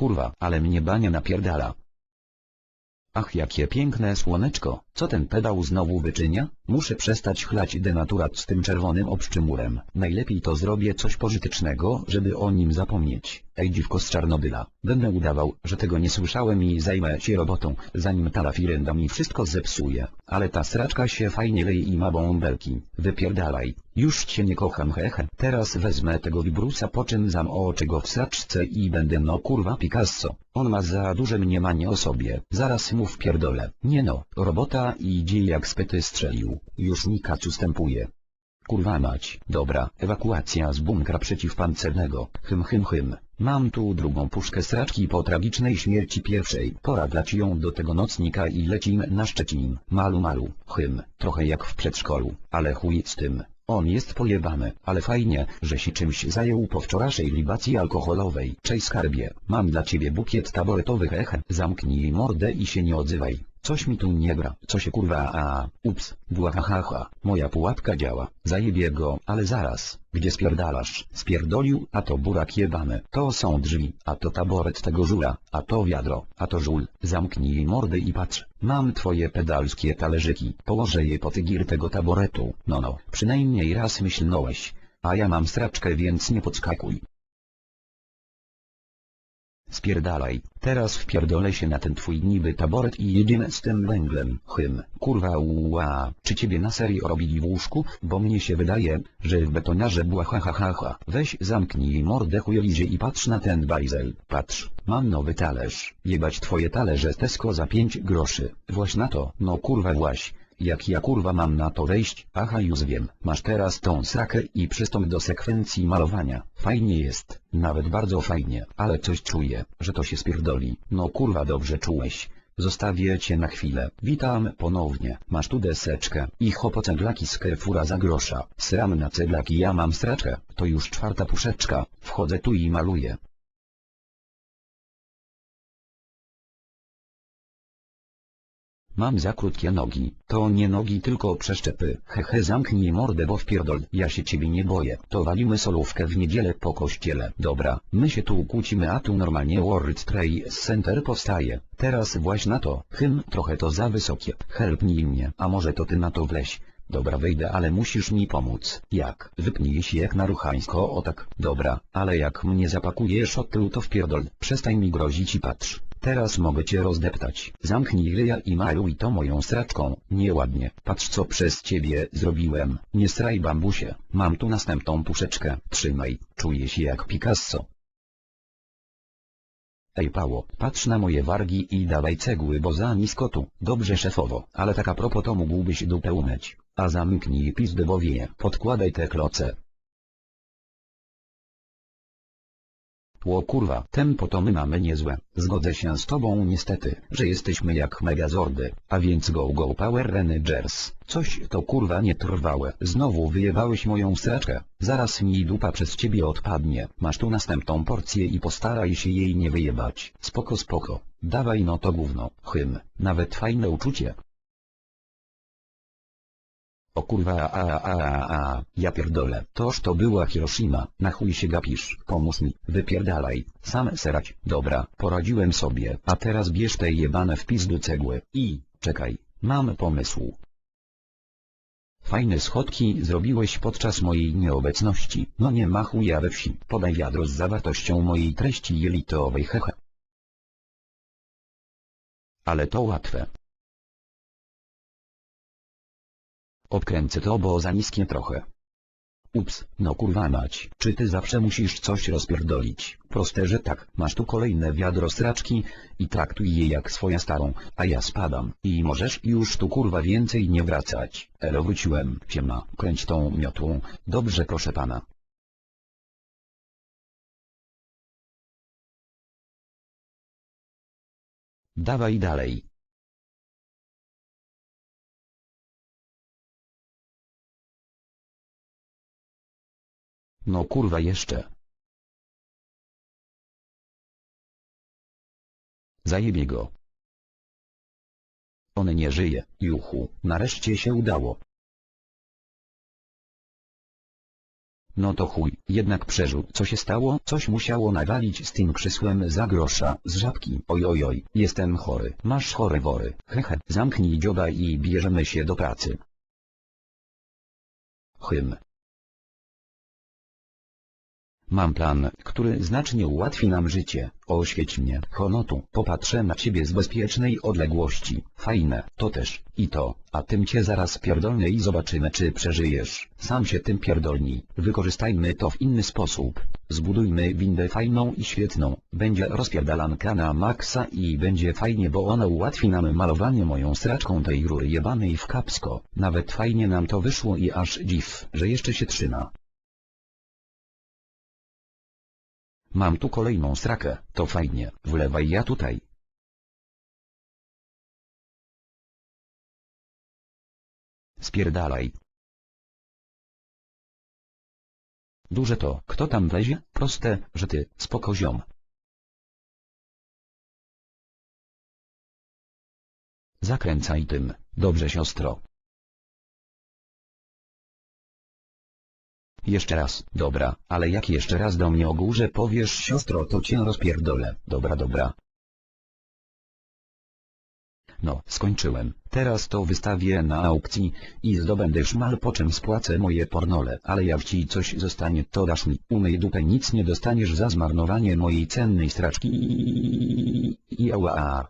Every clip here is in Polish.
kurwa, ale mnie bania napierdala. Ach jakie piękne słoneczko, co ten pedał znowu wyczynia? Muszę przestać chlać denaturat z tym czerwonym obszczymurem. Najlepiej to zrobię coś pożytecznego, żeby o nim zapomnieć. Ej dziwko z Czarnobyla, będę udawał, że tego nie słyszałem i zajmę się robotą, zanim ta lafirenda mi wszystko zepsuje. Ale ta sraczka się fajnie leje i ma bąbelki. Wypierdalaj. Już cię nie kocham hehe. Teraz wezmę tego Wibrusa po czym zamoczę go w sraczce i będę no kurwa Picasso. On ma za duże mniemanie o sobie. Zaraz mu wpierdolę. Nie no, robota idzie jak spety strzelił. Już mi kac ustępuje. Kurwa mać, dobra, ewakuacja z bunkra przeciwpancernego, hym hym hym. Mam tu drugą puszkę sraczki po tragicznej śmierci pierwszej. Pora dać ją do tego nocnika i lecimy na Szczecin. Malu malu, hym, trochę jak w przedszkolu, ale chuj z tym. On jest pojebany, ale fajnie, że się czymś zajął po wczorajszej libacji alkoholowej. Cześć skarbie, mam dla ciebie bukiet taboretowych eche. Zamknij mordę i się nie odzywaj. Coś mi tu nie gra, co się kurwa a, ups, błahahaha, moja pułapka działa, zajebie go, ale zaraz, gdzie spierdalasz, spierdolił, a to burak jebany, to są drzwi, a to taboret tego żula, a to wiadro, a to żul, zamknij mordy i patrz, mam twoje pedalskie talerzyki, położę je pod gir tego taboretu, no no, przynajmniej raz myślnąłeś, a ja mam straczkę więc nie podskakuj. Spierdalaj, teraz wpierdolę się na ten twój niby taboret i jedziemy z tym węglem. Hym, kurwa uła, czy ciebie na serio robili w łóżku? Bo mnie się wydaje, że w betoniarze była ha ha ha ha. Weź zamknij mordę chujelizie i patrz na ten bajzel. Patrz, mam nowy talerz. Jebać twoje talerze Tesco za pięć groszy. Właś na to, no kurwa właś. Jak ja kurwa mam na to wejść? Aha już wiem, masz teraz tą srakę i przystąp do sekwencji malowania. Fajnie jest, nawet bardzo fajnie, ale coś czuję, że to się spierdoli. No kurwa dobrze czułeś. Zostawię cię na chwilę. Witam ponownie. Masz tu deseczkę. I hopo ceglaki z Carrefoura za grosza. Sram na ceglaki ja mam straczkę. To już czwarta puszeczka. Wchodzę tu i maluję. Mam za krótkie nogi. To nie nogi tylko przeszczepy. Hehe zamknij mordę bo wpierdol. Ja się ciebie nie boję. To walimy solówkę w niedzielę po kościele. Dobra, my się tu kłócimy a tu normalnie World Trade Center powstaje. Teraz właśnie na to. Hym, trochę to za wysokie. Helpnij mnie. A może to ty na to wleś. Dobra wejdę ale musisz mi pomóc. Jak? Wypnij się jak na ruchańsko o tak. Dobra, ale jak mnie zapakujesz od tyłu to wpierdol. Przestań mi grozić i patrz. Teraz mogę cię rozdeptać. Zamknij ryja i maluj to moją straczką. Nieładnie. Patrz co przez ciebie zrobiłem. Nie straj bambusie. Mam tu następną puszeczkę. Trzymaj. Czuję się jak Picasso. Ej Pało, patrz na moje wargi i dawaj cegły bo za nisko tu. Dobrze szefowo, ale tak a propos to mógłbyś dupę umyć. A zamknij pizdę bo wieje. Podkładaj te kloce. Ło kurwa, tempo to my mamy niezłe. Zgodzę się z tobą niestety, że jesteśmy jak megazordy, a więc go go power rangers. Coś to kurwa nie trwałe. Znowu wyjebałeś moją straczkę. Zaraz mi dupa przez ciebie odpadnie. Masz tu następną porcję i postaraj się jej nie wyjebać. Spoko spoko. Dawaj no to gówno. Hym. Nawet fajne uczucie. O kurwa a a a a a, ja pierdolę, toż to była Hiroshima, na chuj się gapisz, pomóż mi, wypierdalaj, sam serać, dobra, poradziłem sobie, a teraz bierz te jebane w pizdu cegły, i, czekaj, mam pomysł. Fajne schodki zrobiłeś podczas mojej nieobecności, no nie ma chuja we wsi, podaj wiadro z zawartością mojej treści jelitowej. Hehe. Ale to łatwe. Obkręcę to bo za niskie trochę. Ups, no kurwa mać, czy ty zawsze musisz coś rozpierdolić? Proste, że tak, masz tu kolejne wiadro straczki i traktuj je jak swoja starą, a ja spadam i możesz już tu kurwa więcej nie wracać. Elo wróciłem, siema, kręć tą miotłą, dobrze proszę pana. Dawaj dalej. No kurwa jeszcze. Zajebie go. On nie żyje, juchu, nareszcie się udało. No to chuj, jednak przeżył. Co się stało? Coś musiało nawalić z tym krzesłem za grosza, z żabki. Oj oj oj, jestem chory. Masz chore wory. Hehe, zamknij dzioba i bierzemy się do pracy. Hym. Mam plan, który znacznie ułatwi nam życie. Oświeć mnie, Honotu. Popatrzę na ciebie z bezpiecznej odległości. Fajne, to też, i to, a tym cię zaraz pierdolnę i zobaczymy czy przeżyjesz. Sam się tym pierdolni. Wykorzystajmy to w inny sposób. Zbudujmy windę fajną i świetną. Będzie rozpierdalanka na maksa i będzie fajnie bo ona ułatwi nam malowanie moją straczką tej rury jebanej w kapsko. Nawet fajnie nam to wyszło i aż dziw, że jeszcze się trzyma. Mam tu kolejną strakę, to fajnie, wlewaj ja tutaj. Spierdalaj. Duże to, kto tam wlezie? Proste, że ty, spoko ziom. Zakręcaj tym, dobrze siostro. Jeszcze raz, dobra, ale jak jeszcze raz do mnie o górze powiesz siostro to cię rozpierdolę, dobra dobra. No, skończyłem, teraz to wystawię na aukcji i zdobędę szmal po czym spłacę moje pornole, ale jak ci coś zostanie to dasz mi, umyj dupę nic nie dostaniesz za zmarnowanie mojej cennej straczki i ała.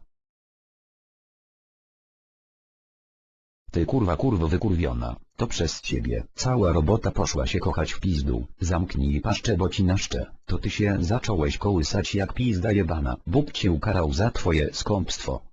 Ty kurwa kurwo wykurwiona, to przez ciebie. Cała robota poszła się kochać w pizdu. Zamknij paszczę bo ci naszczę. To ty się zacząłeś kołysać jak pizda jebana. Bóg cię ukarał za twoje skąpstwo.